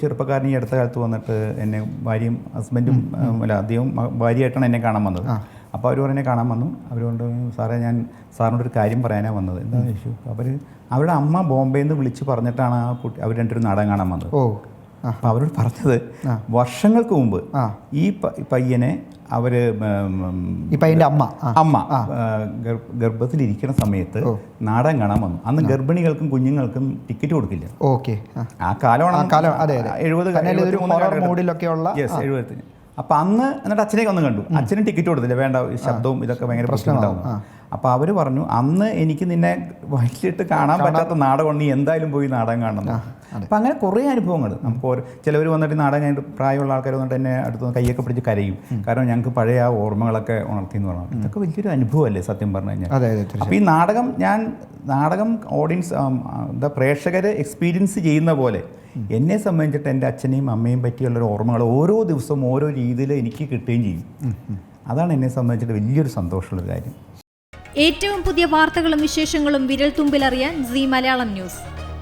ചെറുപ്പക്കാരൻ ഈ അടുത്ത കാലത്ത് വന്നിട്ട് എന്നെ ഭാര്യയും ഹസ്ബൻഡും അല്ല അദ്ദേഹം ഭാര്യയായിട്ടാണ് എന്നെ കാണാൻ വന്നത്. അപ്പോൾ അവർ എന്നെ കാണാൻ വന്നു. അവരോട് സാറേ ഞാൻ സാറിനോട് ഒരു കാര്യം പറയാനാണ് വന്നത്. എന്താണെന്ന് ചോദിച്ചു അവർ അവരുടെ അമ്മ ബോംബെയിൽ നിന്ന് വിളിച്ച് പറഞ്ഞിട്ടാണ് ആ കുട്ടി അവർ രണ്ടൊരു നാടകം കാണാൻ വന്നത്. ഓ. അപ്പോൾ അവരോട് പറഞ്ഞത് വർഷങ്ങൾക്ക് മുമ്പ് ഈ പയ്യനെ അവർ ഈ പയ്യന്റെ അമ്മ. അമ്മ ഗർഭത്തിലിരിക്കുന്ന സമയത്ത് നാടൻ കാണാൻ വന്നു. അന്ന് ഗർഭിണികൾക്കും കുഞ്ഞുങ്ങൾക്കും ടിക്കറ്റ് കൊടുക്കില്ല. ഓക്കെ. ആ. കാലമാണ് കാലം, അതെ. എഴുപത്. മൂഡിലൊക്കെയുള്ള, Yes, എഴുപത്തിന് അപ്പൊ അന്ന് എന്നിട്ട് അച്ഛനെ ഒന്ന് കണ്ടു. അച്ഛനും ടിക്കറ്റ് കൊടുത്തില്ല. വേണ്ട ശബ്ദവും ഇതൊക്കെ ഭയങ്കര പ്രശ്നമുണ്ടാവും അപ്പൊ അവർ പറഞ്ഞു അന്ന് എനിക്ക് നിന്നെ വൈകിട്ട് കാണാൻ പറ്റാത്ത നാടകം നീ എന്തായാലും പോയി നാടകം കാണണം. അപ്പൊ അങ്ങനെ കുറേ അനുഭവങ്ങൾ. നമുക്ക് ഓരോ ചിലവർ വന്നിട്ട് നാടൻ നാടകം കഴിഞ്ഞിട്ട് പ്രായമുള്ള ആൾക്കാർ വന്നിട്ട് എന്നെ അടുത്ത് കൈയൊക്കെ പിടിച്ച് കരയും. കാരണം ഞങ്ങൾക്ക് പഴയ ആ ഓർമ്മകളൊക്കെ ഉണർത്തി എന്ന് പറഞ്ഞു ഇതൊക്കെ വലിയൊരു അനുഭവമല്ലേ സത്യം പറഞ്ഞു കഴിഞ്ഞാൽ. അതെ അതെ തീർച്ചയായും. അപ്പോൾ ഈ നാടകം ഞാൻ നാടകം ഓഡിയൻസ് എന്താ പ്രേക്ഷകരെ എക്സ്പീരിയൻസ് ചെയ്യുന്ന പോലെ എന്നെ സംബന്ധിച്ചിട്ട് എന്റെ അച്ഛനെയും അമ്മയും പറ്റിയുള്ള ഒരു ഓർമ്മകൾ ഓരോ ദിവസവും ഓരോ രീതിയിൽ എനിക്ക് കിട്ടുകയും ചെയ്യും. അതാണ് എന്നെ സംബന്ധിച്ചിട്ട് വലിയൊരു സന്തോഷമുള്ളൊരു കാര്യം. ഏറ്റവും പുതിയ വാർത്തകളും വിശേഷങ്ങളും വിരൽ തുമ്പിലറിയാൻ സി മലയാളം ന്യൂസ്.